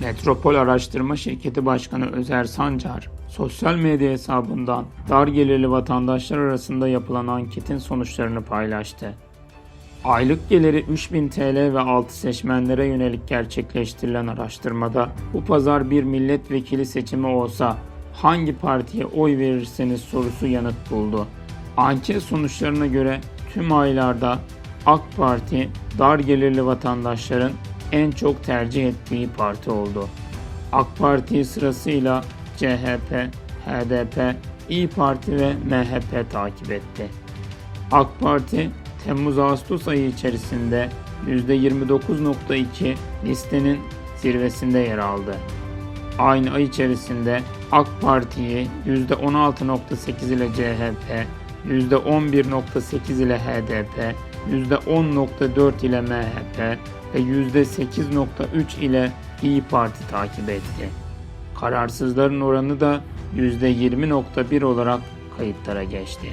Metropol Araştırma Şirketi Başkanı Özer Sancar, sosyal medya hesabından dar gelirli vatandaşlar arasında yapılan anketin sonuçlarını paylaştı. Aylık geliri 3000 TL ve altı seçmenlere yönelik gerçekleştirilen araştırmada bu pazar bir milletvekili seçimi olsa hangi partiye oy verirseniz sorusu yanıt buldu. Anket sonuçlarına göre tüm aylarda AK Parti dar gelirli vatandaşların en çok tercih ettiği parti oldu. AK Parti sırasıyla CHP, HDP, İyi Parti ve MHP takip etti. AK Parti Temmuz-Ağustos ayı içerisinde %29.2 listenin zirvesinde yer aldı. Aynı ay içerisinde AK Parti'yi %16.8 ile CHP, %11.8 ile HDP, %10.4 ile MHP ve %8.3 ile İyi Parti takip etti. Kararsızların oranı da %20.1 olarak kayıtlara geçti.